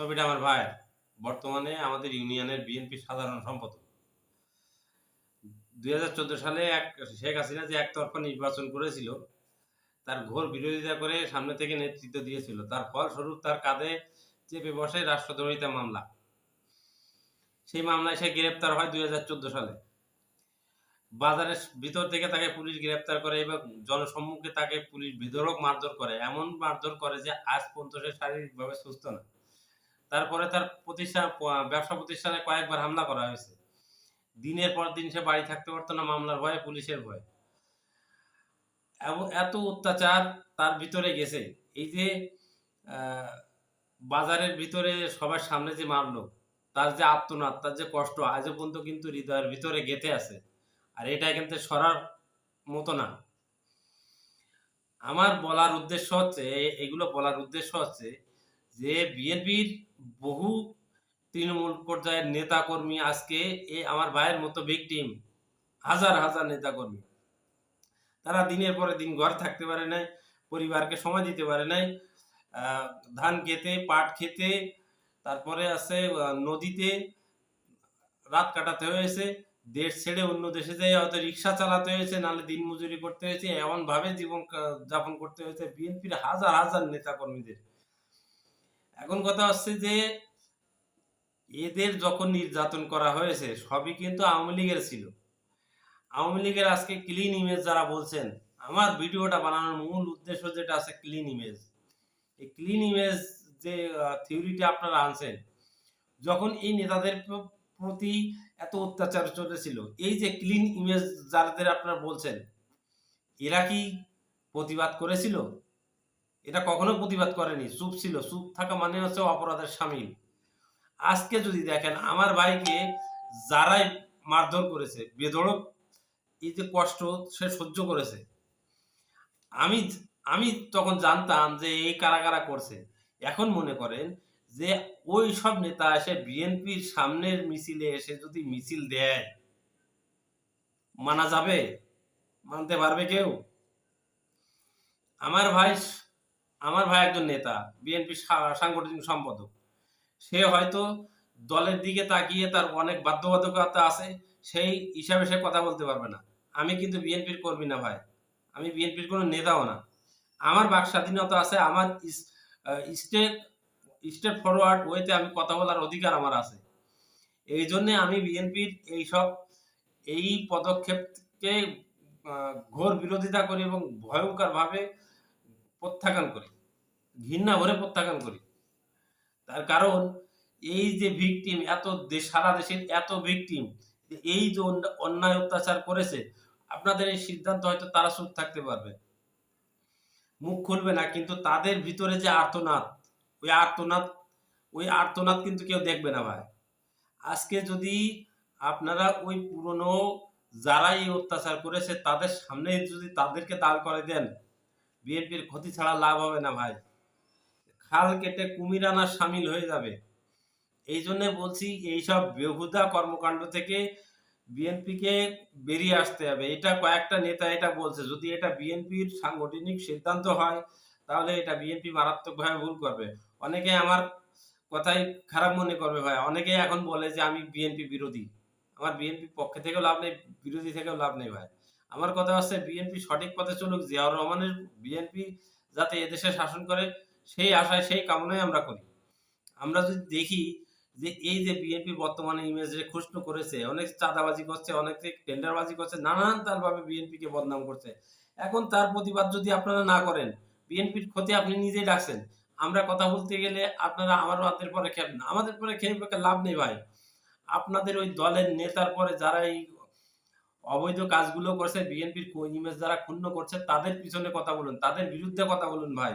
ছবিটা আমার ভাই। বর্তমানে আমাদের ইউনিয়নের বিএনপি সাধারণ সম্পাদক। দুই হাজার চোদ্দ সালে এক শেখ হাসিনা যে একতরফা নির্বাচন করেছিল, তার ঘোর বিরোধিতা করে সামনে থেকে নেতৃত্ব দিয়েছিল। তার ফলস্বরূপ তার কাঁধে চেপে বসে রাষ্ট্রদ্রোহিতা মামলা। সেই মামলায় সে গ্রেপ্তার হয় দুই হাজার চোদ্দ সালে। বাজারের ভিতর থেকে তাকে পুলিশ গ্রেপ্তার করে এবং জনসম্মুখে তাকে পুলিশ বিধরক মারধর করে। এমন মারধর করে যে আজ পর্যন্ত সে শারীরিকভাবে সুস্থ না। তারপরে তার প্রতিষ্ঠান ব্যবসা প্রতিষ্ঠানে কয়েকবার হামলা করা হয়েছে। দিনের পর দিন সে বাড়ি থাকতে পারতো না, মামলার ভয়ে, পুলিশের ভয়ে। এবং এত অত্যাচার তার ভিতরে গেছে। এই যে বাজারের ভিতরে সবার সামনে যে মারলো, তার যে আত্মনাদ, তার যে কষ্ট, আজও পর্যন্ত কিন্তু হৃদয়ের ভিতরে গেঁথে আছে। আর এটা কিন্তু সরার মতো না। আমার বলার উদ্দেশ্য হচ্ছে, এগুলো বলার উদ্দেশ্য হচ্ছে যে, বিএনপির বহু তৃণমূল পর্যায়ের নেতা কর্মী আজকে এ আমার ভাইয়ের মতো ভিকটিম হাজার হাজার নেতা কর্মী তারা দিনের পরে দিন ঘর থাকতে পারে নাই, পরিবারকে সময় দিতে পারে নাই ধান খেতে, পাট খেতে, তারপরে আছে নদীতে রাত কাটাতে হয়েছে, দেশ ছেড়ে অন্য দেশে যাই হয়তো রিক্সা চালাতে হয়েছে, নাহলে দিন মজুরি করতে হয়েছে এমন ভাবে জীবন যাপন করতে হয়েছে, বিএনপির হাজার হাজার নেতা কর্মীদের এখন কথা হচ্ছে যে, এদের যখন নির্যাতন করা হয়েছে, সবই কিন্তু আওয়ামী লীগের ছিল। আওয়ামী লীগের আজকে ক্লিন ইমেজ যারা বলছেন, আমার ভিডিওটা বানানোর মূল উদ্দেশ্য যেটা আছে ক্লিন ইমেজ এই ক্লিন ইমেজ যে থিওরিটা আপনারা আনছেন, যখন এই নেতাদের প্রতি এত অত্যাচার চলেছিল এই যে ক্লিন ইমেজ যাদের আপনারা বলছেন, এরা কি প্রতিবাদ করেছিল? এটা কখনো প্রতিবাদ করেনি। চুপ ছিল। চুপ থাকা মানে হচ্ছে অপরাধের সামিল। আজকে যদি দেখেন, আমার ভাইকে যারাই মারধর করেছে, বেধড়ক, এই যে কষ্ট সে সহ্য করেছে। আমি আমি তখন জানতাম যে এই কারা কারা করছে। এখন মনে করেন যে ওই সব নেতা এসে বিএনপির সামনের মিছিলে এসে যদি মিছিল দেয়, মানা যাবে? মানতে পারবে কেউ? আমার ভাই আমার ভাই একজন নেতা বিএনপি সাংগঠনিক সম্পাদক। সে হয়তো দলের দিকে তাকিয়ে তার অনেক বাধ্যবাধকতা আছে, সেই হিসাবে সে কথা বলতে পারবে না। আমি কিন্তু বিএনপির কর্মী না ভাই। আমি বিএনপির কোনো নেতাও না। আমার বাক স্বাধীনতা আছে, আমার স্টেট স্টেট ফরওয়ার্ড ওয়েতে আমি কথা বলার অধিকার আমার আছে। এই জন্যে আমি বিএনপির এই সব, এই পদক্ষেপকে ঘোর বিরোধিতা করি এবং ভয়ঙ্কর ভাবে প্রত্যাখ্যান করি ঘৃণা ভরে প্রত্যাখ্যান করি। তার কারণ, এই যে ভিকটিম এত সারা দেশের এত ভিকটিম এই যে অন্যায় অত্যাচার করেছে, আপনাদের এই সিদ্ধান্ত হয়তো তারা চুপ থাকতে পারবে। মুখ খুলবে না, কিন্তু তাদের ভিতরে যে আর্তনাদ, ওই আর্তনাদ ওই আর্তনাদ কিন্তু কেউ দেখবে না ভাই। আজকে যদি আপনারা ওই পুরনো যারা এই অত্যাচার করেছে, তাদের সামনে যদি তাদেরকে দাঁড় করে দেন বিএনপির ক্ষতি ছাড়া লাভ হবে না ভাই। খাল কেটে কুমির আনা সামিল হয়ে যাবে। এই জন্য বলছি এইসব বেহুদা কর্মকাণ্ড থেকে বিএনপিকে বেরিয়ে আসতে হবে। এটা কয়েকটা নেতা এটা বলছে, যদি এটা বিএনপির সাংগঠনিক সিদ্ধান্ত হয়, তাহলে এটা বিএনপি মারাত্মকভাবে ভুল করবে। অনেকে আমার কথাই খারাপ মনে করবে ভাই। অনেকেই এখন বলে যে, আমি বিএনপি বিরোধী। আমার বিএনপি পক্ষে থেকেও লাভ নেই, বিরোধী থেকেও লাভ নেই ভাই। আমার কথা হচ্ছে বিএনপি সঠিক পথে চলুক, জিয়াউর রহমানের বিএনপি যাতে এদেশে শাসন করে, সেই আশায়, সেই কামনাই আমরা করি। আমরা যদি দেখি যে এই যে বিএনপি বর্তমানে ইমেজ যে খুশনু করেছে, অনেক চাঁদাবাজি করছে, অনেক টেন্ডারবাজি করছে, নানান তারভাবে বিএনপিকে বদনাম করছে। এখন তার প্রতিবাদ যদি আপনারা না করেন, বিএনপির ক্ষতি আপনি নিজেই ডাকছেন। আমরা কথা বলতে গেলে আপনারা আমার আমাদের পরে খেপ না, আমাদের পরে খেয়ে লাভ নেই ভাই। আপনাদের ওই দলের নেতার পরে যারা এই অবৈধ কাজগুলো করছে, বিএনপির ইমেজ যারা ক্ষুণ্ণ করছে, তাদের পিছনে কথা বলুন, তাদের বিরুদ্ধে কথা বলুন ভাই।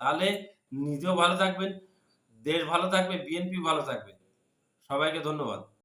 তাহলে নিজেও ভালো থাকবেন, দেশ ভালো থাকবে, বিএনপি ভালো থাকবে। সবাইকে ধন্যবাদ।